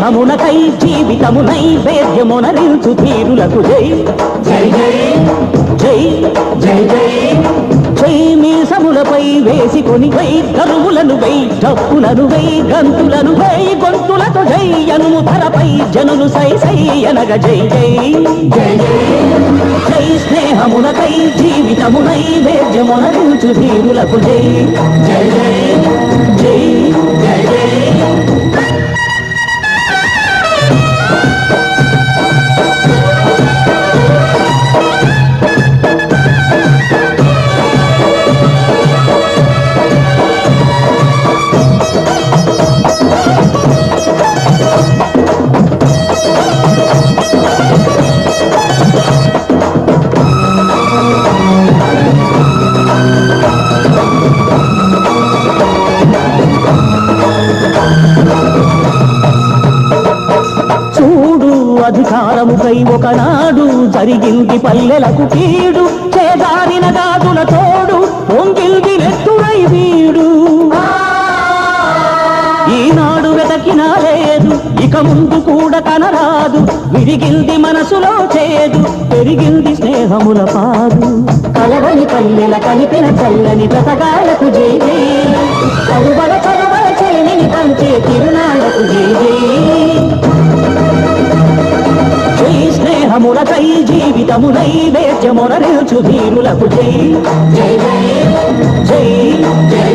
జీవితము నైవేద్యమునరించు ధీరులకు జై. జై జై. జై. జై జై. జై మీసములపై వేసికొని వై కరువులను వై డప్పులను వై గంతులను వై గొంతులతో జై అనుము ధరపై జనులు సై సై అనగ జై జై. జై జై. జై స్నేహములకై జీవితము నైవేద్యమునరించు ధీరులకు జై జై. జై జై. జై. అధికారముకై ఒకనాడు జరిగింది పల్లెలకు కీడు. చేదారిన గాజుల తోడు పొంగిల్ది నెత్తురై వీడు. ఈనాడు వెతకినా లేదు ఇక ముందు కూడా కనరాదు. విరిగింది మనసులో చేదు పెరిగింది స్నేహముల పాదు. కలవని పల్లెల కలిపిన చల్లని బ్రతకాలకు జీవి జై కరువల కరువల చెలిని పంచే తిరునాళ్ళకు జై మనకై జీవితమునై నేత్యమున నిల్చు ధీరులకు జై జై జై జై.